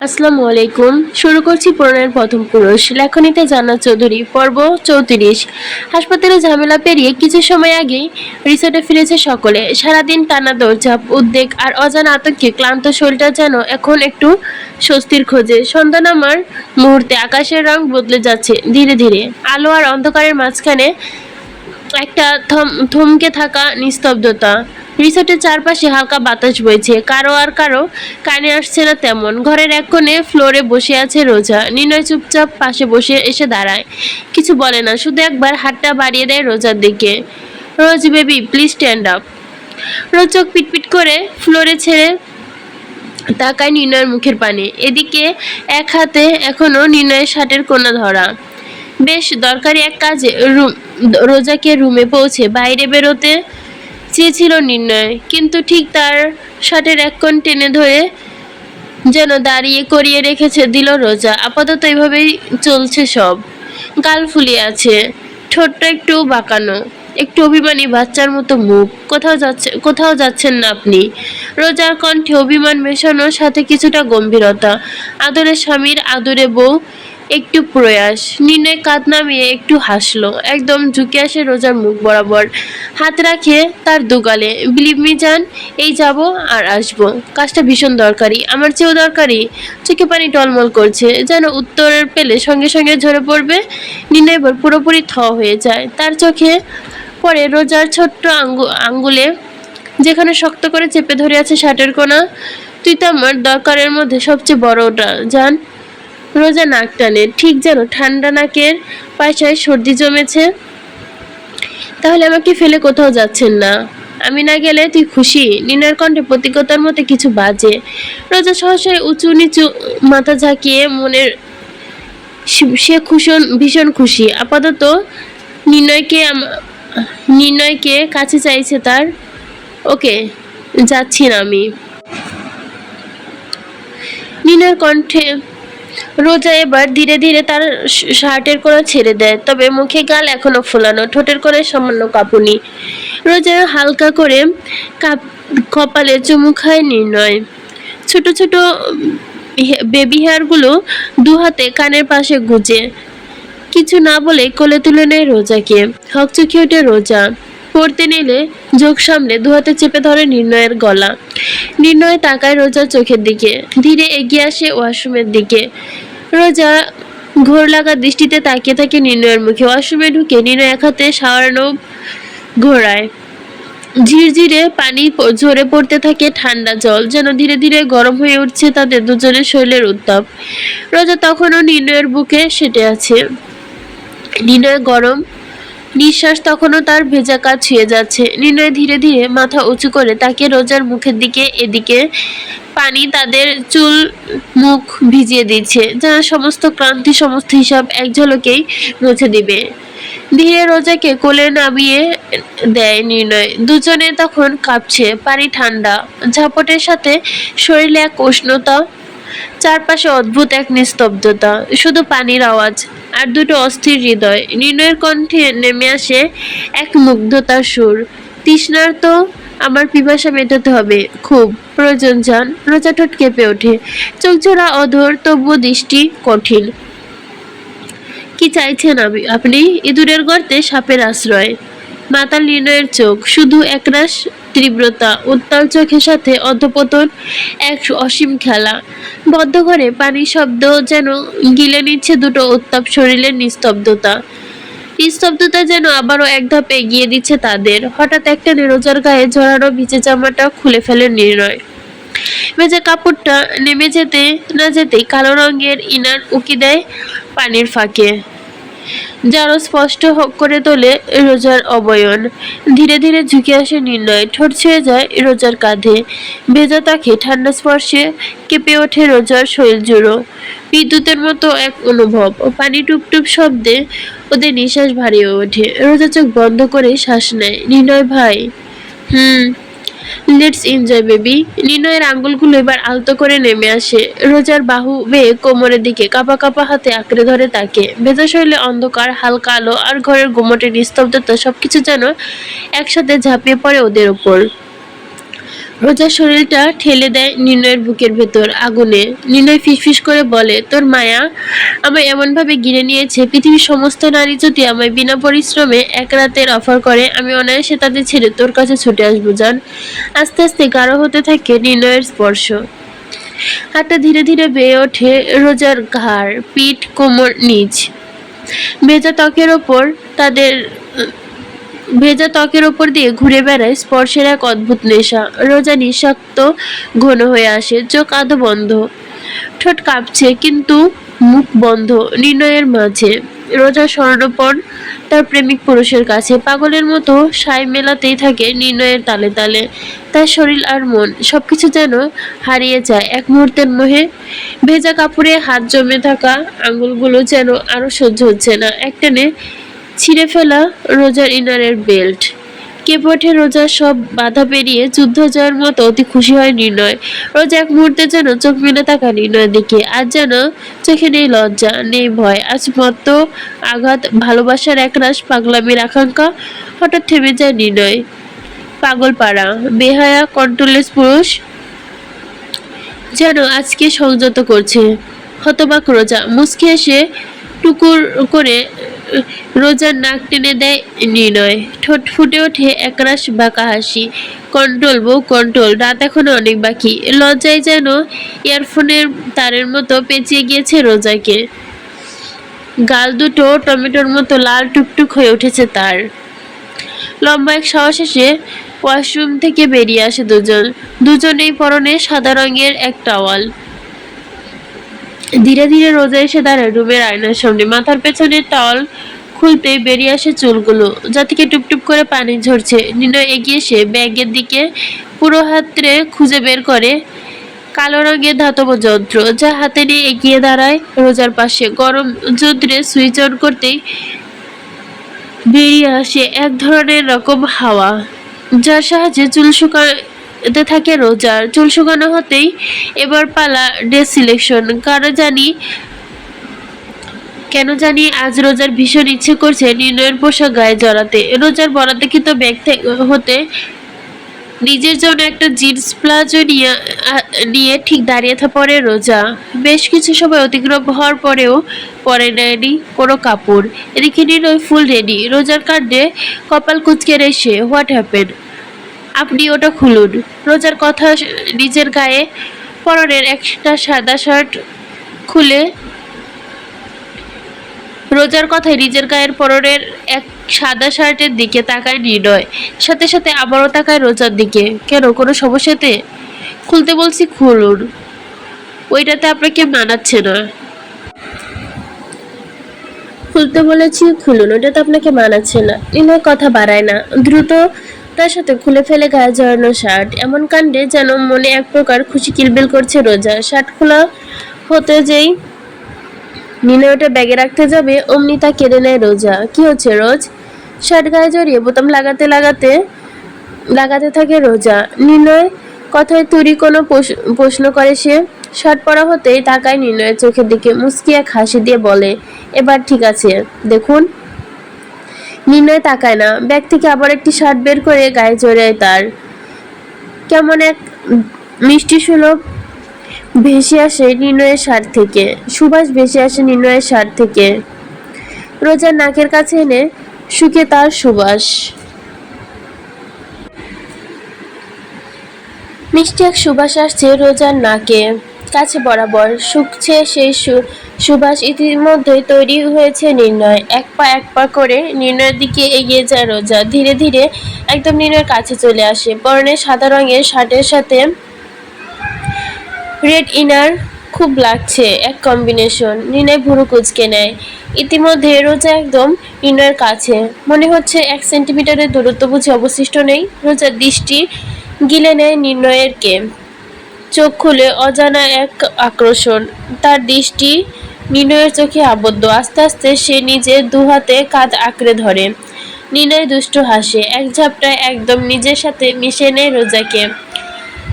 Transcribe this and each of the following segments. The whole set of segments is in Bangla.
আসসালামু আলাইকুম। শুরু করছি পুরাণের প্রথম পুরুষ। লেখনীতে জানা চৌধুরী, পর্ব চৌত্রিশ। হাসপাতালে ঝামেলা পেরিয়ে কিছু সময় আগেই রিসোর্টে ফিরেছে সকলে। সারাদিন টানা দৌড়ঝাঁপ, উদ্বেগ আর অজানা আতঙ্কে ক্লান্ত শরীরটা যেন এখন একটু স্বস্তির খোঁজে। সন্ধ্যা নামার মুহূর্তে আকাশের রং বদলে যাচ্ছে ধীরে ধীরে। আলো আর অন্ধকারের মাঝখানে একটা থম, থমকে থাকা নিস্তব্ধতা। রিসোর্টের চারপাশে হালকা বাতাস বইছে। কারও আর কারও কানে আসছে না তেমন। ঘরের এক কোণে ফ্লোরে বসে আছে রোজা। নির্ণয় চুপচাপ পাশে বসে এসে দাঁড়ায়। কিছু বলে না, শুধু একবার হাতটা বাড়িয়ে দেয় রোজার দিকে। Rose baby, please stand up রোজ চোখ পিটপিট করে ফ্লোরে ছেড়ে তাকায় নির্ণয়ের মুখের পানে। এদিকে এক হাতে এখনও নির্ণয়ের শার্টের কোনা ধরা। বেশ, দরকারি এক কাজে। রুম, রোজাকে রুমে পৌঁছে বাইরে বেরোতে চেয়েছিল নির্ণয়, কিন্তু ঠিক তার শার্টের এক কোণ টেনে ধরে যেন দাঁড়িয়ে করিয়ে রেখেছে, দিল রোজা। আপাতত এইভাবেই চলছে সব। গাল ফুলিয়ে আছে, ঠোঁটটা একটু বাঁকানো, একটু অভিমানী বাচ্চার মতো মুখ। কোথাও যাচ্ছে, কোথাও যাচ্ছেন না আপনি। রোজার কণ্ঠে অভিমান মেশানোর সাথে কিছুটা গম্ভীরতা। আদরে স্বামীর আদরে বউ একটু প্রয়াস। নির্ণয় কাঁধ নামিয়ে একটু হাসলো। একদম ঝুঁকে আসে রোজার মুখ বরাবর। হাত রাখে তার দুগালে। বিলিভ মি জান, এই যাব আর আসব। কাজটা ভীষণ দরকারি, আমার চেয়েও দরকারি। চোখে পানি টলমল করছে, যেন উত্তরের পেলে সঙ্গে সঙ্গে ঝরে পড়বে। নির্ণয় পুরোপুরি থ হয়ে যায়। তার চোখে পরে রোজার ছোট্ট আঙ্গু, আঙ্গুলে, যেখানে শক্ত করে চেপে ধরে আছে শার্টের কোনা। তুই তো আমার দরকারের মধ্যে সবচেয়ে বড়টা জান রোজা নাক টানে, ঠিক যেন ঠান্ডা নাকের পাশায় সর্দি জমেছে। তাহলে আমাকে ফেলে কোথাও যাচ্ছেন না। আমি না গেলে তুই খুশি? নিনার কণ্ঠে প্রতিজ্ঞতার মতো কিছু বাজে। রোজা সহসায় উঁচু নিচু মাথা ঝাঁকিয়ে মনের সে- সে খুশন, ভীষণ খুশি। আপাতত নির্ণয়কে নির্ণয়কে কাছে চাইছে তার, ওকে, যাচ্ছি না আমি। নিনার কণ্ঠে রোজা এবার ধীরে ধীরে তার শার্টের কোনা ছেড়ে দেয়, তবে মুখে গাল এখনও ফোলানো, ঠোঁটের কোণে সামান্য কাঁপুনি। রোজা হালকা করে কাপ কপালে চুমু খায় নির্ণয়। ছোট ছোট বেবি হেয়ারগুলো দু হাতে কানের পাশে গুজে। কিছু না বলে কোলে তুলে নেয় রোজাকে। হকচকি ওঠে রোজা। পড়তে নিলে যোগ সামলে দু হাতে চেপে ধরে নির্ণয়ের গলা। নির্ণয় তাকায় রোজার চোখের দিকে। ধীরে এগিয়ে আসে ওয়াশরুমের দিকে। রোজা ঘোর লাগা দৃষ্টিতে তাকিয়ে থাকে নির্ণয়ের মুখে। ওয়াশরুমে ঢুকে নির্ণয় এক হাতে সাওয়ানো ঘোরায় ঝিরঝিরে পানি ঝরে পড়তে থাকে ঠান্ডা জল, যেন ধীরে ধীরে গরম হয়ে উঠছে তাদের দুজনের শরীরের উত্তাপ। রোজা তখনও নির্ণয়ের বুকে সেটে আছে। নির্ণয় গরম নিঃশ্বাস তখনও তার ভেজা কাজ ছুঁয়ে যাচ্ছে। নির্ণয় ধীরে ধীরে মাথা উঁচু করে তাকে রোজার মুখের দিকে, এদিকে পানি তাদের চুল মুখ ভিজিয়ে দিচ্ছে যেন সমস্ত ক্লান্তি সমস্ত হিসাব এক ঝলকেই মুছে দিবে। ধীরে রোজাকে কোলে নামিয়ে দেয় নির্ণয়। দুজনে তখন কাঁপছে, পানি ঠান্ডা। ঝাপটের সাথে শরীরে এক উষ্ণতা চারপাশে অদ্ভুত এক নিস্তব্ধতা, শুধু পানির আওয়াজ আর দুটো অস্থির হৃদয়। নির্ণয়ের কণ্ঠে নেমে আসে এক মুগ্ধতার সুর। তৃষ্ণার তো আমার পিপাসা মেটাতে হবে। খুব। প্রয়োজন যান রোজা ঠোঁট কেঁপে ওঠে। চোখ জোড়া অধর, তবুও দৃষ্টি কঠিন। কি চাইছেন আপনি? ইঁদুরের গর্তে সাপের আশ্রয়। মাতাল নির্ণয়ের চোখ, শুধু একরাশ তীব্রতা, উত্তাল চোখের সাথে অধপতন এক অসীম খেলা। বদ্ধ ঘরে পানির শব্দ যেন গিলে নিচ্ছে দুটো উত্তাপ শরীরের নিস্তব্ধতা। নিস্তব্ধতা যেন আবারও এক ধাপ এগিয়ে দিচ্ছে তাদের। হঠাৎ একটা নিরোজার গায়ে জড়ানো ভিজে জামাটা খুলে ফেলে নির্ণয়। ভেজা কাপড়টা নেমে যেতে না যেতেই কালো রঙের ইনার উকি দেয় পানির ফাঁকে। যারও স্পষ্ট করে তোলে রোজার অবয়ন। ধীরে ধীরে ঝুঁকে আসে নির্ণয়। ঠোঁট ছুঁয়ে যায় রোজার কাঁধে। ভেজা তাকে ঠান্ডা স্পর্শে কেঁপে ওঠে রোজার শরীর জুড়ো। বিদ্যুতের মতো এক অনুভব ও পানি টুপটুপ শব্দে ওদের নিঃশ্বাস ভারী হয়ে ওঠে। রোজা চোখ বন্ধ করে শ্বাস নেয়। নির্ণয়, ভাই, হুম লেটস এনজয় বেবি নির্ণয়ের আঙ্গুলগুলো এবার আলতো করে নেমে আসে। রোজার বাহু বেয়ে কোমরের দিকে কাপা কাপা হাতে আঁকড়ে ধরে তাকে। ভেজা শৈলে অন্ধকার, হালকা আলো আর ঘরের গুমটের নিস্তব্ধতা সবকিছু যেন একসাথে ঝাঁপিয়ে পড়ে ওদের উপর রোজার শরীরটা ঠেলে দেয় নির্ণয়ের বুকের ভেতর আগুনে। নির্ণয় ফিসফিস করে বলে, তোর মায়া আমায় এমনভাবে গিরে নিয়েছে, পৃথিবীর সমস্ত নারী যদি আমায় বিনা পরিশ্রমে এক রাতের অফার করে, আমি অনায়াসে তাদের ছেড়ে তোর কাছে ছুটে আসব, জান। আস্তে আস্তে গাঢ় হতে থাকে নির্ণয়ের স্পর্শ। হাতটা ধীরে ধীরে বেয়ে ওঠে রোজার ঘাড়, পিঠ, কোমর, নিচ। ভেজা ত্বকের ওপর তাদের ভেজা ত্বকের ওপর দিয়ে ঘুরে বেড়ায় স্পর্শের এক অদ্ভুত নেশা। রোজা নিঃশক্ত ঘন হয়ে আসে, চোখ আধো বন্ধ। ঠোঁট কাঁপছে, কিন্তু মুখ বন্ধ নির্ণয়ের মাঝে। রোজা স্বর্ণপণ তার প্রেমিক পুরুষের কাছে। পাগলের মতো সাই মেলাতেই থাকে নির্ণয়ের তালে তালে। তার শরীর আর মন, সবকিছু যেন হারিয়ে যায় এক মুহূর্তের মোহে। ভেজা কাপড়ে হাত জমে থাকা আঙুলগুলো যেন আরও সহ্য হচ্ছে না। একটানে ছিঁড়ে ফেলা রোজার ইনারের বেল্ট। কেপটে রোজার সব বাধা পেরিয়ে যুদ্ধ জয়ের মতো অতি খুশি হয় নির্ণয়। রোজা এক মুহূর্তে যেন চোখ মেলে থাকা নির্ণয় দেখে আজ যেন চোখে নেই লজ্জা, নেই ভয়। আজ মত আঘাত, ভালোবাসার একরাশ, পাগলামির আকাঙ্ক্ষা হঠাৎ থেমে যায় নির্ণয়। পাগল পাড়া বেহায়া কন্ট্রোলেস পুরুষ যেন আজকে সংযত করছে। হতবাক রোজা মুসকে এসে টুকুর করে রোজার নাক টেনে দেয় নির্ণয় ঠোঁট ফুটে ওঠে একরাশ বাঁকা হাসি। কন্ট্রোল, বউ, কন্ট্রোল, রাত এখনও অনেক বাকি। লজ্জায় যেন ইয়ারফোনের তারের মতো পেঁচিয়ে গিয়েছে রোজাকে। গাল দুটো টমেটোর মতো লাল টুকটুক হয়ে উঠেছে তার। লম্বা এক সাহস এসে ওয়াশরুম থেকে বেরিয়ে আসে দুজন। দুজনেই পরনে সাদা রঙের এক টাওয়াল। ধীরে ধীরে রোজা এসে দাঁড়ায় রুমের আয়নার সামনে। মাথার পেছনে টাওয়াল খুলতে বেরিয়ে আসে চুলগুলো, যা থেকে টুপটুপ করে পানি ঝরছে। নির্ণয় এগিয়ে এসে ব্যাগের দিকে পুরো হাতরে খুঁজে বের করে কালো রঙের ধাতব যন্ত্র, যা হাতে নিয়ে এগিয়ে দাঁড়ায় রোজার পাশে। গরম যন্ত্রে সুইচ অন করতেই বেরিয়ে আসে এক ধরনের রকম হাওয়া, যার সাহায্যে চুল শুকাতে থাকে রোজার চুল শুকানো হতেই এবার পালা ডে সিলেকশন কারও জানি, কেন জানি আজ রোজার ভীষণ ইচ্ছে করছে নির্ণয়ের পোশাক গায়ে জড়াতে। রোজার বরাদ্দকৃত ব্যাগ হতে নিজের জন্য একটা জিন্স প্লাজো নিয়ে নিয়ে ঠিক দাঁড়িয়ে পড়ে রোজা। বেশ কিছু সময় অতিক্রম হওয়ার পরেও পরে নেয়নি কোনো কাপড়। এদিকে নির্ণয় ফুল রেডি। রোজার কাণ্ডে কপাল কুচকে রেসে, হোয়াট হ্যাপেন? আপনি ওটা খুলুন। রোজার কথা নিজের গায়ে পরনের একটা সাদা শার্ট খুলে রোজার কথায় নিজের গায়ের পরনের এক সাদা শার্টের দিকে তাকায় নির্ণয়। সাথে সাথে আবারও তাকায় রোজার দিকে। কেন, কোনো সমস্যাতে? খুলতে বলছি খুলুন। ওইটাতে আপনাকে মানাচ্ছে না। খুলতে বলেছি খুলুন ওটাতে আপনাকে মানাচ্ছে না। নির্ণয় কথা বাড়ায় না। দ্রুত তার সাথে খুলে ফেলে গায়ে জড়ানো শার্ট। এমন কাণ্ডে যেন মনে এক প্রকার খুশি কিলবিল করছে রোজা। শার্ট খোলা হতে যেই নিনে ওটা ব্যাগে রাখতে যাবে, অমনি তা কেড়ে নেয় রোজা। কি হচ্ছে রোজ? শার্ট গায়ে জড়িয়ে বোতাম লাগাতে লাগাতে লাগাতে থাকে রোজা। নির্ণয় কথায় তুরি কোনো প্রশ- প্রশ্ন করে সে। শার্ট পরা হতেই তাকায় নির্ণয়ের চোখের দিকে মুস্কি এক হাসি দিয়ে বলে, এবার ঠিক আছে, দেখুন। নির্ণয় তাকায় না। ব্যাগ থেকে আবার একটি শার্ট বের করে গায়ে জড়ায় তার। কেমন এক মিষ্টি সুলভ ভেসে আসে নির্ণয়ের সার থেকে। সুভাষ ভেসে আসে নির্ণয়ের সার থেকে। রোজার নাকের কাছে এনে শুকে তার সুবাস মিষ্টি এক সুবাস আসছে রোজার নাকে। কাছে বরাবর শুকছে সেই সুবাস ইতিমধ্যেই তৈরি হয়েছে নির্ণয়। এক পা এক পা করে নির্ণয়ের দিকে এগিয়ে যায় রোজা। ধীরে ধীরে একদম নির্ণয়ের কাছে চলে আসে। পরনে সাদা রঙের শার্টের সাথে রেড ইনার খুব লাগছে, এক কম্বিনেশন। নির্ণয় ভুরু কুচকে নেয়। ইতিমধ্যে রোজা একদম নির্ণয়ের কাছে। মনে হচ্ছে এক সেন্টিমিটারের দূরত্ব বুঝে অবশিষ্ট নেই। রোজার দৃষ্টি গিলে নেয় নির্ণয়ের কে চোখ খুলে অজানা এক আকর্ষণ তার দৃষ্টি নির্ণয়ের চোখে আবদ্ধ। আস্তে আস্তে সে নিজের দুহাতে কাঁধ আঁকড়ে ধরে। নির্ণয় দুষ্ট হাসে। এক ঝাপটায় একদম নিজের সাথে মিশে নেয় রোজাকে।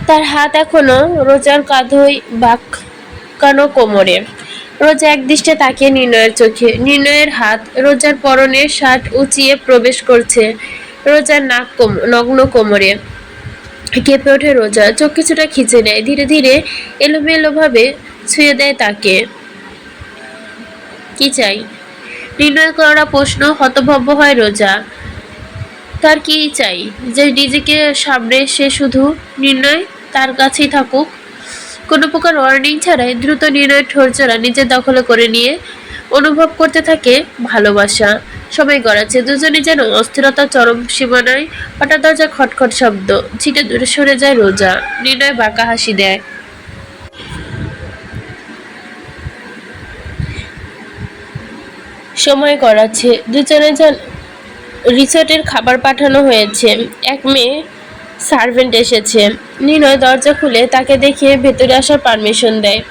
তার হাত এখনও রোজার কাঁধই বাঁকানো কোমরে। রোজা এক দৃষ্টে তাকিয়ে নির্ণয়ের চোখে। নির্ণয়ের হাত রোজার পরনের শার্ট উঁচিয়ে প্রবেশ করছে। রোজার নাক কোম নগ্ন কোমরে। কেঁপে ওঠে রোজা। চোখ কিছুটা খিচে নেয়। ধীরে ধীরে এলোমেলোভাবে ছুঁয়ে দেয় তাকে। কি চাই? নির্ণয় করা প্রশ্ন হতভব্য হয় রোজা। তার কি চাই? যে নিজেকে সামনে সে শুধু নির্ণয় তার কাছেই থাকুক। কোনো প্রকার ওয়ার্নিং ছাড়াই দ্রুত নির্ণয় ঠোরচড়া নিজের দখলে করে নিয়ে অনুভব করতে থাকে ভালোবাসা। সবাই গড়াচ্ছে, দুজনে যেন অস্থিরতা, চরম সীমানায় হঠাৎ দরজা খটখট শব্দ, ছিটে দূরে সরে যায় রোজা, নির্ণয় বাঁকা হাসি দেয়। সময় গড়াচ্ছে, দুজনে যেন রিসোর্টের খাবার পাঠানো হয়েছে। এক মেয়ে সার্ভেন্ট এসেছে। নিনয় দরজা খুলে তাকে দেখিয়ে ভেতরে আসার পারমিশন দেয়।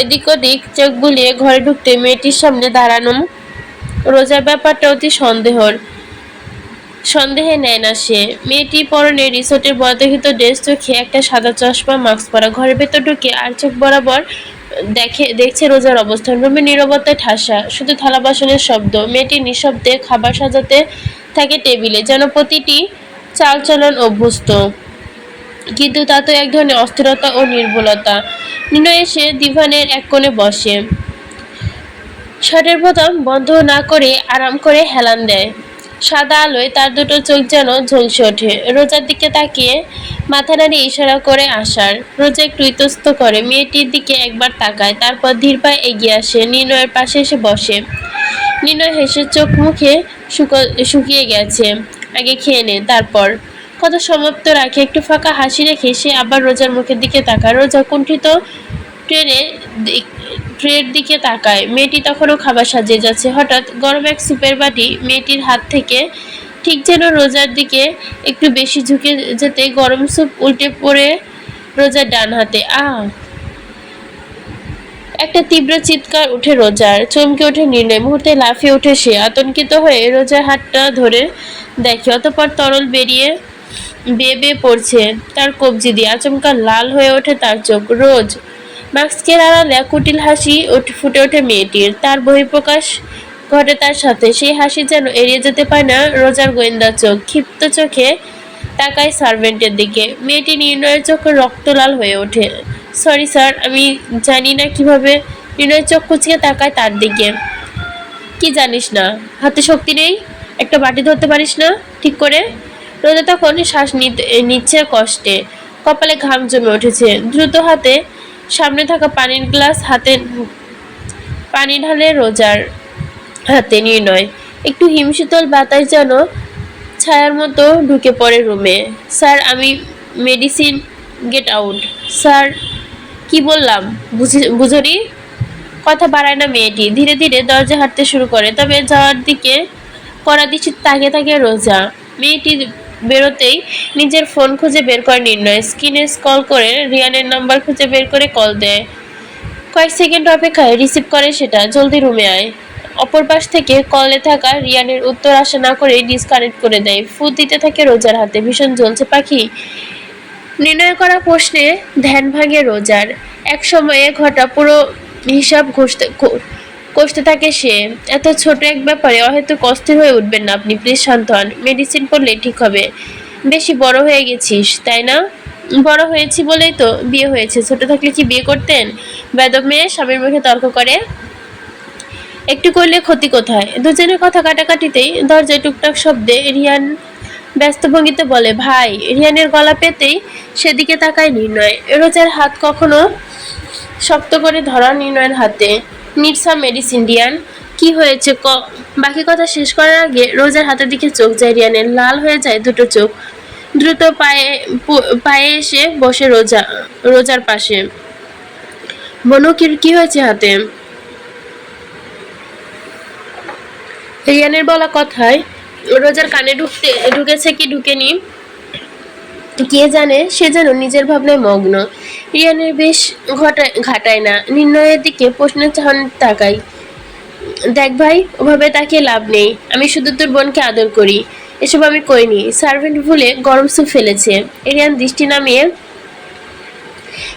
এদিক ওদিক চোখ বুলিয়ে ঘরে ঢুকতে মেয়েটির সামনে দাঁড়ানো রোজার ব্যাপারটা অতি সন্দেহর। সন্দেহে নেয় না সে। মেয়েটি পরনে রিসোর্টের বর্ধহিত ড্রেস চোখে একটা সাদা চশমা, মাস্ক পরা। ঘরের ভেতর ঢুকে আর চোখ বরাবর দেখে, দেখছে রোজার অবস্থান। রুমে নীরবতায় ঠাসা, শুধু থালা বাসনের শব্দ। মেয়েটি নিঃশব্দে খাবার সাজাতে থাকে টেবিলে। যেন প্রতিটি চালচলন অভ্যস্ত। কিন্তু তা তো এক ধরনের অস্থিরতা ও নির্ভুলতা নিনয় এসে দিভানের এক কোণে বসে। শার্টের বোতাম বন্ধ না করে আরাম করে হেলান দেয়। সাদা আলোয় তার দুটো চোখ যেন ঝলসে ওঠে। রোজার দিকে তাকিয়ে মাথা নাড়িয়ে ইশারা করে আসার রোজা একটু ইতস্ত করে, মেয়েটির দিকে একবার তাকায়, তারপর ধীর পায়ে এগিয়ে আসে। নির্ণয়ের পাশে এসে বসে। নির্ণয় হেসে চোখ মুখে শুকো- শুকিয়ে গেছে। আগে খেয়ে নে, তারপর। কথা সমাপ্ত রাখে, একটু ফাঁকা হাসি রেখে সে আবার রোজার মুখের দিকে তাকায়। রোজা কুণ্ঠিত ট্রেনে ট্রের দিকে তাকায়। মেয়েটি তখনও খাবার সাজিয়ে যাচ্ছে। হঠাৎ গরম এক সুপের বাটি মেয়েটির হাত থেকে ঠিক যেন রোজার দিকে একটু বেশি ঝুঁকে যেতে গরম স্যুপ উল্টে পড়ে রোজার ডান হাতে। আহ! একটা তীব্র চিৎকার উঠে রোজার, চমকে ওঠে নির্ণয়। মুহূর্তে লাফিয়ে ওঠে সে, আতঙ্কিত হয়ে রোজার হাতটা ধরে দেখে, অতপর তরল বেরিয়ে, বেয়ে বেয়ে পড়ছে তার কবজি দিয়ে। আচমকা লাল হয়ে ওঠে তার চোখ। রোজ মাস্কের আড়ালে কুটিল হাসি ফুটে ওঠে মেয়েটির। তার বহিঃপ্রকাশ ঘটে তার সাথে। সেই হাসি যেন এড়িয়ে যেতে পারে না রোজার গোয়েন্দা চোখ। ক্ষিপ্ত চোখে তাকায় সার্ভেন্টের দিকে। মেয়েটি নির্ণয়ের চোখ রক্ত লাল হয়ে ওঠে। সরি স্যার আমি জানি না কীভাবে নির্ণয়ের চোখ কুচিয়ে তাকায় তার দিকে। কি জানিস না? হাতে শক্তি নেই, একটা বাটি ধরতে পারিস না, ঠিক করে? রোজা তখন শ্বাস নিচ্ছে কষ্টে। কপালে ঘাম জমে উঠেছে। দ্রুত হাতে সামনে থাকা পানির গ্লাস হাতে পানি ঢালে রোজার হাতে নির্ণয় একটু হিমশীতল বাতাস যেন ছায়ার মতো ঢুকে পড়ে রুমে। স্যার, আমি মেডিসিন গেট আউট। স্যার কি বললাম? বুঝি বুঝনি? কথা বাড়ায় না মেয়েটি। ধীরে ধীরে দরজা হাঁটতে শুরু করে, তবে যাওয়ার দিকে করা দিচ্ছি তাকে তাকে রোজা। মেয়েটি বেরোতেই নিজের ফোন খুঁজে বের করে নির্ণয়। স্ক্রিনে কল করে রিয়ানের নাম্বার খুঁজে বের করে কল দেয়। কয়েক সেকেন্ড অপেক্ষায় রিসিভ করে সেটা। জলদি রুমে আয়। অপর পাশ থেকে কলে থাকা রিয়ানের উত্তর আশা না করে ডিসকানেক্ট করে দেয়। ফুট দিতে থাকে রোজার হাতে। ভীষণ জ্বলছে পাখি। নির্ণয় করা প্রশ্নে ধ্যান ভাঙে রোজার। এক সময়ে ঘটা পুরো হিসাব ঘষতে কষতে থাকে সে। এত ছোট এক ব্যাপারে হয়তো অস্থির হয়ে উঠবেন না আপনি, প্লিজ শান্ত হন মেডিসিন পড়লে ঠিক হবে। বেশি বড় হয়ে গেছিস, তাই না? বড় হয়েছি বলেই তো বিয়ে হয়েছে। ছোট থাকলে কি বিয়ে করতেন? বেদব মেয়ে স্বামীর মুখে তর্ক করে। একটু করলে ক্ষতি কোথায়? দুজনের কথা কাটাকাটিতেই দরজায় টুকটাক শব্দে রিয়ান ব্যস্ত ভঙ্গিতে বলে, ভাই, রিয়ানের গলা পেতেই সেদিকে তাকায় নির্ণয়। রোজার হাত কখনো শক্ত করে ধরা নির্ণয়ের হাতে। নিটসা মেডিসিন রিয়ান কি হয়েছে ক বাকি কথা শেষ করার আগে রোজার হাতের দিকে চোখ যায় রিয়ানের। লাল হয়ে যায় দুটো চোখ। দ্রুত পায়ে পায়ে এসে বসে রোজা, রোজার পাশে। কি কি হয়েছে হাতে? রিয়ানের বলা কথায় রোজার কানে ঢুকতে, ঢুকেছে কি ঢুকেনি? কে জানে, সে যেন নিজের ভাবনায় মগ্ন। রিয়ানের বেশ ঘটায় ঘাটায় না, নির্ণয়ের দিকে প্রশ্নের চাহন তাকাই। দেখ ভাই, ওভাবে তাকে লাভ নেই। আমি শুধু তোর বোনকে আদর করি। এসব আমি করিনি সার্ভেন্ট ভুলে গরম স্যুপ ফেলেছে। এরিয়ান দৃষ্টি নামিয়ে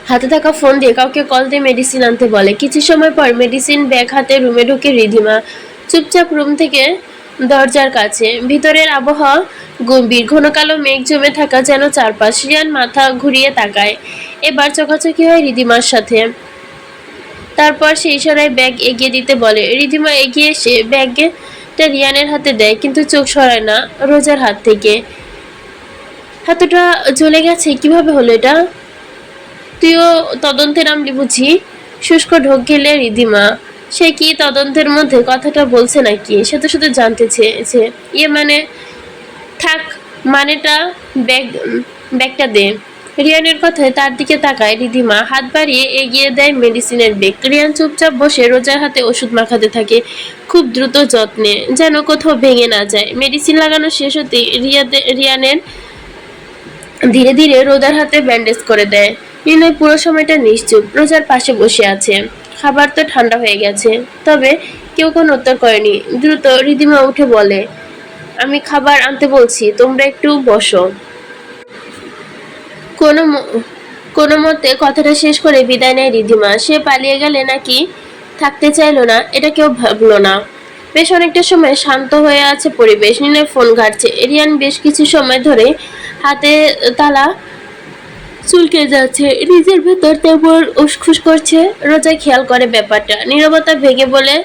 হাতে থাকা ফোন দিয়ে কাউকে কল দিয়ে মেডিসিন আনতে বলে। কিছু সময় পর মেডিসিন ব্যাগ হাতে রুমে ঢুকে রিধিমা চুপচাপ রুম থেকে দরজার কাছে। ভিতরের আবহাওয়া গম্ভীর। ঘন কালো মেঘ জমে থাকা যেন চারপাশ রিয়ান মাথা ঘুরিয়ে তাকায়। এবার চোখাচোখি হয় রিদিমার সাথে। তারপর সেই ইশারায় ব্যাগ এগিয়ে দিতে বলে। রিদিমা এগিয়ে এসে ব্যাগটা রিয়ানের হাতে দেয়, কিন্তু চোখ সরায় না রোজার হাত থেকে। হাতটা জ্বলে গেছে, কীভাবে হলো এটা? তুইও তদন্তে নামলি বুঝি। শুষ্ক ঢোক গেলে রিদিমা সে কি তদন্তের মধ্যে কথাটা বলছে নাকি? সে তো শুধু জানতে চেয়েছে। ইয়ে মানে থাক, মানেটা ব্যাগ, ব্যাগটা দে। রিয়ানের কথায় তার দিকে তাকায় রিধিমা। হাত বাড়িয়ে এগিয়ে দেয় মেডিসিনের ব্যাগ। রিয়ান চুপচাপ বসে রোজার হাতে ওষুধ মাখাতে থাকে। খুব দ্রুত যত্নে, যেন কোথাও ভেঙে না যায়। মেডিসিন লাগানো শেষ হতে রিয়াতে রিয়ানের ধীরে ধীরে রোজার হাতে ব্যান্ডেজ করে দেয়। নিলয় পুরো সময়টা নিশ্চুপ, রোজার পাশে বসে আছে। খাবার তো ঠান্ডা হয়ে গেছে। তবে কেউ কোনো উত্তর করেনি। দ্রুত রিদিমা উঠে বলে, আমি খাবার আনতে বলছি, তোমরা একটু বসো। কোনো কোনো মতে কথাটা শেষ করে বিদায় নেয় রিধিমা। সে পালিয়ে গেলে নাকি থাকতে চাইলো না, এটা কেউ ভাবলো না। বেশ অনেকটা সময় শান্ত হয়ে আছে পরিবেশ। নিলয় ফোন ঘাটছে। এরিয়ান বেশ কিছু সময় ধরে হাতে তালা চুলকে যাচ্ছে, নিজের ভেতর তেমন উসখুস করছে। রোজা খেয়াল করে ব্যাপারটা। নীরবতা ভেঙে বলে,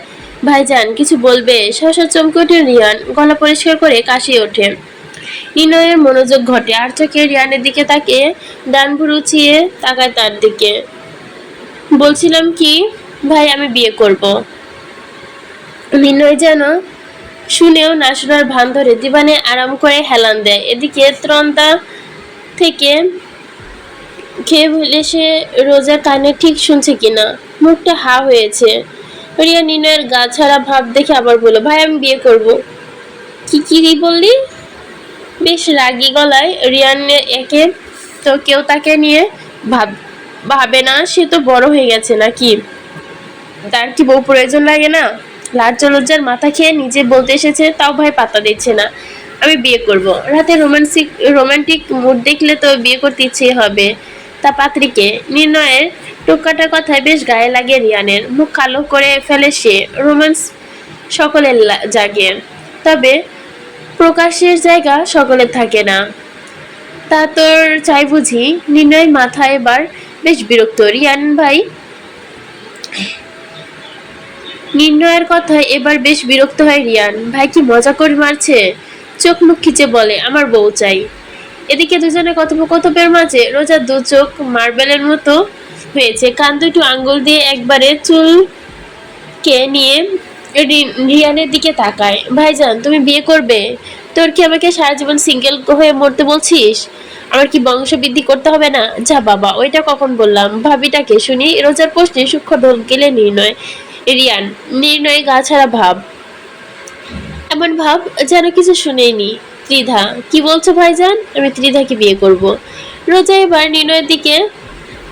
ভাইজান, কিছু বলবে? সহসা চমকে ওঠে রিয়ান, গলা পরিষ্কার করে কাশিয়ে ওঠে। নিলয়ের মনোযোগ ঘটে, আর চোখে রিয়ানের দিকে তাকে ডান ভুরুচিয়ে তাকায় তার দিকে। বলছিলাম কি, ভাই, আমি বিয়ে করব। নিলয় যেন শুনেও না শোনার ভান ধরে দিবানে আরাম করে হেলান দেয়। এদিকে ত্রন্তা থেকে খেয়ে বলে সে রোজা কানে ঠিক শুনছে কিনা? মুখটা হা হয়েছে। রিয়া নিলয়ের গা ছাড়া ভাব দেখে আবার বলল, ভাই, আমি বিয়ে করব। কি কি বললি? বেশ, রাগী গলায় রিয়ান একে তো কেউ তাকে নিয়ে ভাব, ভাবে না, সে তো বড় হয়ে গেছে নাকি? তার কি বউ প্রয়োজন লাগে না? লাজ্জ, লজ্জার মাথা খেয়ে নিজে বলতে এসেছে, তাও ভাই পাতা দিচ্ছে না। আমি বিয়ে করব। রাতে রোমান্সিক, রোমান্টিক মুড দেখলে তো বিয়ে করতে ইচ্ছে হবে। তা পাত্রীকে নির্ণয়ের টোকাটার কথায় বেশ গায়ে লাগে রিয়ানের মুখ কালো করে ফেলে সে রোমান্স সকলের জাগে। তবে প্রকাশের জায়গা সকলের থাকে না। তা তোর চাই বুঝি? নির্ণয় মাথা এবার বেশ বিরক্ত। রিয়ান ভাই নির্ণয়ের কথায় এবার বেশ বিরক্ত হয় রিয়ান। ভাই কি মজা করে মারছে? চোখ মুখ খিচে বলে, আমার বউ চাই। এদিকে দুজনে কথোপকথপের মাঝে রোজার দু চোখ মার্বেলের মতো হয়েছে। কান দুটো আঙ্গুল দিয়ে একবারে চুলকে নিয়ে রিয়ানের দিকে তাকায়। ভাইজান, তুমি বিয়ে করবে? তোর কি আমাকে সারা জীবন সিঙ্গেল হয়ে মরতে বলছিস? আমার কি বংশবৃদ্ধি করতে হবে না? যা বাবা, ওইটা কখন বললাম? ভাবিটাকে শুনি, রোজার প্রশ্নে সূক্ষ্ম ঢোক গেলে নির্ণয়, রিয়ান, নির্ণয় গা ছাড়া ভাব। এমন ভাব যেন কিছু শুনেইনি। ত্রিধা। কি বলছো ভাইজান? আমি ত্রিধাকে বিয়ে করব। রোজা এবার নির্ণয়ের দিকে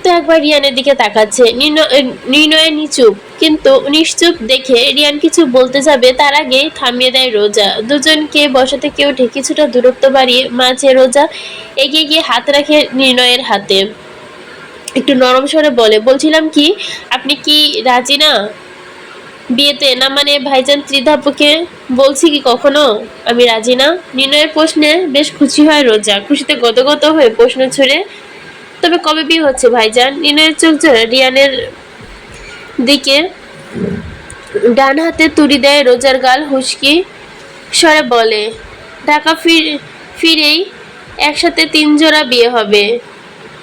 তো একবার রিয়ানের দিকে তাকাচ্ছে। নির্ণ- নির্ণয় নিচুপ, কিন্তু নিশ্চুপ দেখে রিয়ান কিছু বলতে যাবে, তার আগেই থামিয়ে দেয় রোজা। দুজনকে বসা থেকে উঠে কিছুটা দূরত্ব বাড়িয়ে মাঝে রোজা এগিয়ে গিয়ে হাত রাখে নির্ণয়ের হাতে। একটু নরম স্বরে বলে, বলছিলাম কি, আপনি কি রাজি না? বিয়েতে না মানে ভাইজান ত্রিধাপুকে বলছি কি কখনো? আমি রাজি না। নির্ণয়ের প্রশ্নে বেশ খুশি হয় রোজা। খুশিতে গদগদ হয়ে প্রশ্ন ছুড়ে, তবে কবে বিয়ে হচ্ছে ভাইজান? নির্ণয়ের চোখ জোড়া রিয়ানের দিকে। ডান হাতে তুড়ি দেয় রোজার গাল হুসকি স্বরে বলে, ঢাকা ফির, ফিরেই একসাথে তিন জোড়া বিয়ে হবে।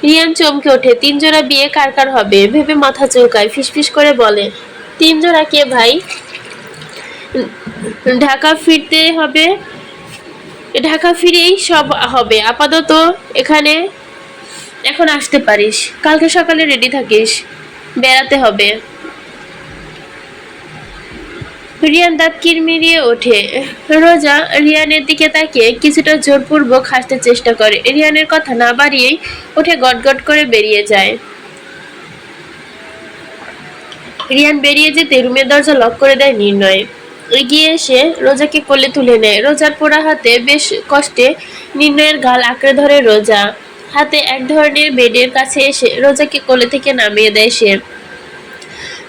রিয়ান চমকে ওঠে, তিন জোড়া বিয়ে কার কার হবে? ভেবে মাথা চৌকায় ফিসফিস করে বলে তিন জোড়া কে ভাই? ঢাকা ফিরতে হবে। ঢাকা ফিরেই সব হবে। আপাতত এখানে এখন আসতে পারিস। কালকে সকালে রেডি থাকিস। বেড়াতে হবে। রিয়ান দাঁত কিরমিরিয়ে ওঠে। রোজা রিয়ানের দিকে তাকিয়ে কিছুটা জোরপূর্বক হাসতে চেষ্টা করে। রিয়ানের কথা না বাড়িয়েই উঠে গটগট করে বেরিয়ে যায়। রিয়ান বেরিয়ে যেতে রুমের দরজা লক করে দেয় নির্ণয়। এগিয়ে এসে রোজাকে কোলে তুলে নেয়। রোজার পোড়া হাতে বেশ কষ্টে নির্ণয়ের গাল আঁকড়ে ধরে রোজা। হাতে এক ধরনের বেডের কাছে এসে রোজাকে কোলে থেকে নামিয়ে দেয় সে।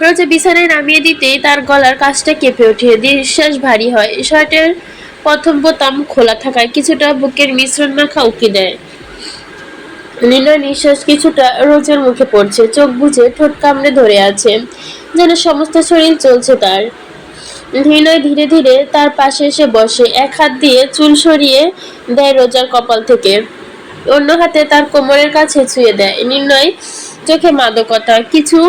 রোজা বিছানায় নামিয়ে দিতেই তার গলার কাছটা কেঁপে ওঠে। নিঃশ্বাস ভারী হয়। শার্টের প্রথম বোতাম খোলা থাকায় কিছুটা বুকের মিশ্রণ মাখা উকি দেয়। নীলার নিঃশ্বাস কিছুটা রোজের মুখে পড়ছে। চোখ বুঝে ঠোঁট কামড়ে ধরে আছে। যেন সমস্ত শরীর চলছে তার। নিলয় ধীরে ধীরে তার পাশে এসে বসে, এক হাত দিয়ে চুল সরিয়ে দেয় রোজার কপাল থেকে। অন্য হাতে তার কোমরের কাছে ছুঁয়ে দেয়। নির্ণয়, চোখে মাদকতা, কিছু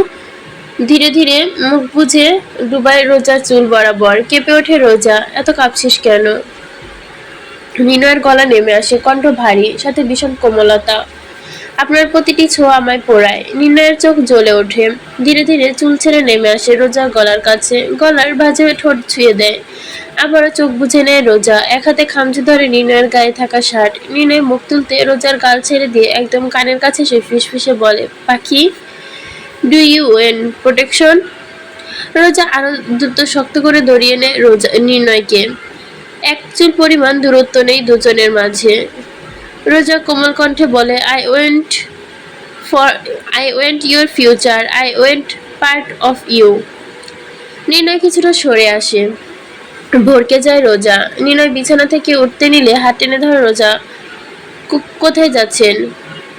ধীরে ধীরে মুখ বুঝে ডুবায় রোজার চুল বরাবর। কেঁপে ওঠে রোজা, এত কাঁপছিস কেন? নিনয়ের গলা নেমে আসে, কণ্ঠ ভারী, সাথে ভীষণ কোমলতা। আপনার প্রতিটি ছোঁয়া আমায় পোড়ায়। নির্ণয়ের চোখ জ্বলে ওঠে। ধীরে ধীরে চুল ছেড়ে নেমে আসে রোজার গলার কাছে। গলার ভাঁজে ঠোঁট ছুঁয়ে দেয়। আবারও চোখ বুঝে নেয় রোজা। এক হাতে খামচে ধরে নির্ণয়ের গায়ে থাকা শার্ট। নির্ণয় মুখ তুলতে রোজার গাল ছেড়ে দিয়ে একদম কানের কাছে সে ফিসফিসে বলে, পাখি ডু ইউ এন প্রোটেকশন রোজা আরও দ্রুত শক্ত করে দড়িয়ে নেয় রোজা, নির্ণয়কে। এক চুল পরিমাণ দূরত্ব নেই দুজনের মাঝে। রোজা কোমল কণ্ঠে বলে I want for I want your future I want part of you নির্ণয় কিছুটা সরে আসে। ভরকে যায় রোজা। নির্ণয় বিছানা থেকে উঠতে নিলে হাত টেনে ধরে রোজা "কো- কোথায় যাচ্ছেন?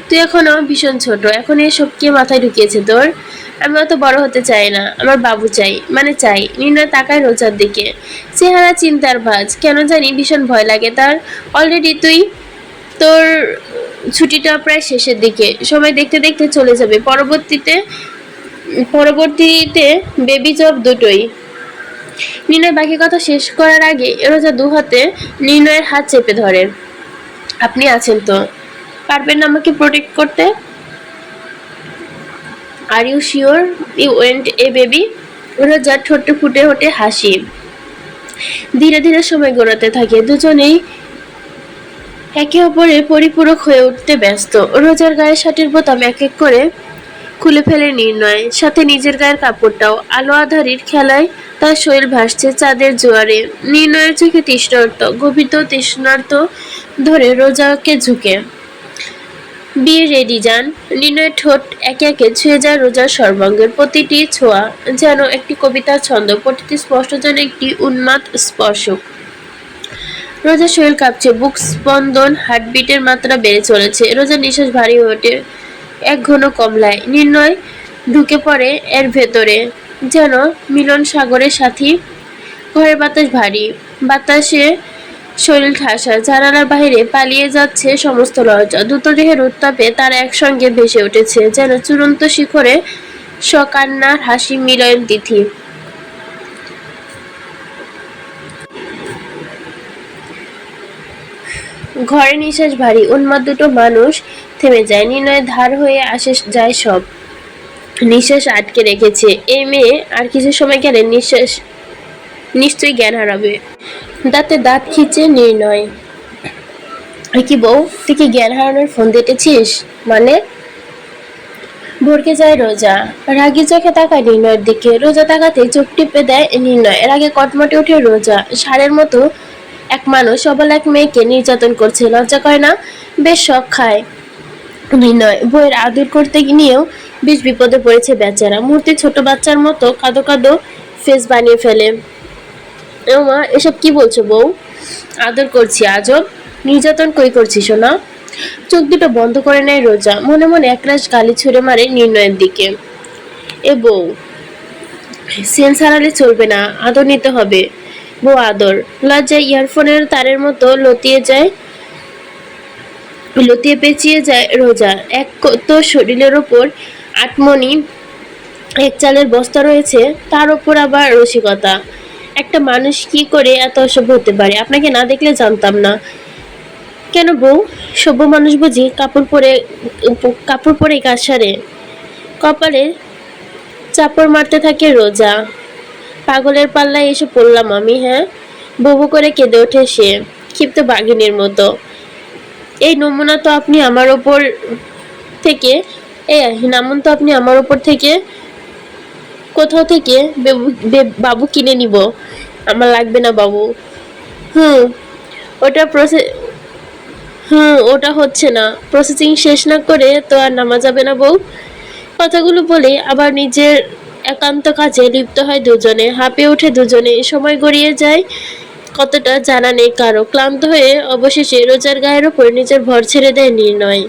তুই এখনও ভীষণ ছোট, এখন এসব কে মাথায় ঢুকিয়েছে তোর? আমি অত বড় হতে চাই না, আমার বাবু চাই মানে চাই। নির্ণয় তাকায় রোজার দিকে। চেহারা চিন্তার ভাজ, কেন জানি ভীষণ ভয় লাগে তার। অলরেডি তুই তোর ছুটিটা প্রায় শেষের দিকে। সময় দেখতে দেখতে চলে যাবে। পরবর্তীতে পরবর্তীতে বেবি জব দুটোই। নির্ণয় বাকি কথা শেষ করার আগে রোজা দু হাতে নির্ণয়ের হাত চেপে ধরে। আপনি আছেন তো? পারবেন আমাকে প্রোটেক্ট করতে? Are you sure you want a baby Roja ঠোঁটে ফুটে ওঠে হাসি। ধীরে ধীরে সময় গড়াতে থাকে। দুজনেই একে অপরের পরিপূরক হয়ে উঠতে ব্যস্ত। রোজার গায়ে শার্টের বোতাম এক এক করে খুলে ফেলে নির্ণয়। সাথে নিজের গায়ের কাপড়টাও। আলো আধারির খেলায় তার শরীর ভাসছে চাঁদের জোয়ারে। নির্ণয়ের চোখে তৃষ্ণার্ত গভীর তৃষ্ণার্ত ধরে রোজাকে ঝুঁকে। বিয়ে রেডি, যান। নির্ণয়ের ঠোঁট একে একে ছুঁয়ে যায় রোজার সর্বাঙ্গের প্রতিটি ছোঁয়া। যেন একটি কবিতার ছন্দ প্রতিটি স্পষ্ট যেন একটি উন্মাদ স্পর্শ রোজার শরীর কাঁপছে, বুক স্পন্দন, হার্টবিটের মাত্রা বেড়ে চলেছে। রোজার নিঃশ্বাস ভারী হয়ে ওঠে, এক ঘন কমলায়। নির্ণয়, ঢুকে পড়ে এর ভেতরে, যেন মিলন সাগরের সাথী। ঘরের বাতাস ভারী, বাতাসে শরীর ঠাসা, জানালার বাইরে পালিয়ে যাচ্ছে সমস্ত লজ্জা। দ্রুত দেহের উত্তাপে তারা একসঙ্গে ভেসে উঠেছে, যেন চূড়ান্ত শিখরে সকান্নার হাসি মিলন তিথি। ঘরে নিঃশ্বাস ভারী, উন্মাদ দুটো মানুষ থেমে যায়, নির্ণয় ধার হয়ে আসে যায় সব। নিঃশ্বাস আটকে রেখেছে। এই মেয়ে আর কিছু সময় গেলে নিঃশ্বাস, নিশ্চয়ই জ্ঞান হারাবে। দাঁতে দাঁত খিচে নির্ণয়। কি বউ, তুই কি জ্ঞান হারানোর ফোন দিতেছিস? মানে? ভরকে যায় রোজা। রাগি চোখে তাকায় নির্ণয়ের দিকে। রোজা তাকাতে চোখ টিপে দেয় নির্ণয়। এর আগে কটমটে ওঠে রোজা। সারের মতো এক মানুষ সবল এক মেয়েকে নির্যাতন করছে, লজ্জা করে না? বেশ শখ খায়। নির্ণয়, বইয়ের আদর করতে নিয়েও বেশ বিপদে পড়েছে বেচারা। মূর্তি ছোট বাচ্চার মতো কাদো কাদো ফেস বানিয়ে ফেলে। মা, এসব কি বলছো বউ? আদর করছি, আজব। নির্যাতন কই করছি শোনা চোখ দুটো বন্ধ করে নেয় রোজা। মনে মনে একরাশ গালি ছুঁড়ে মারে নির্ণয়ের দিকে। এ বউ, সেন্স হারালে চলবে না, আদর নিতে হবে। বউ আদর। লজ্জায় ইয়ারফোনের তারের মতো লতিয়ে যায়, লতিয়ে পেঁচিয়ে যায় রোজা। এক তো শরীরের ওপর আটমনি, এক চালের বস্তা রয়েছে, তার ওপর আবার রসিকতা। একটা মানুষ কি করে এত অসভ্য হতে পারে? আপনাকে না দেখলে জানতাম না। কেন বউ? সভ্য মানুষ বুঝি কাপড় পরে কাপড় পরে কাজ কপালে চাপড় মারতে থাকে রোজা। পাগলের পাল্লায় এসে পড়লাম আমি হ্যাঁ? ববু করে কেঁদে ওঠে সে, ক্ষিপ্ত বাঘিনীর মতো। এই নমুনা তো আপনি আমার ওপর থেকে, এই নামুন তো আপনি আমার ওপর থেকে, কোথাও থেকে বেবু- কিনে নিব। আমার লাগবে না বাবু। হুম, ওটা প্রসেস হুম, ওটা হচ্ছে না। প্রসেসিং শেষ না করে তো আর নামা যাবে না বউ। কথাগুলো বলে আবার নিজের একান্ত কাজে লিপ্ত হয় দুজনে হাঁপিয়ে উঠে দুজনে সময় গড়িয়ে যায় কতটা জানা নেই কারও। ক্লান্ত হয়ে অবশেষে রোজার গায়ের ওপর নিজের ভর ছেড়ে দেয় নির্ণয়।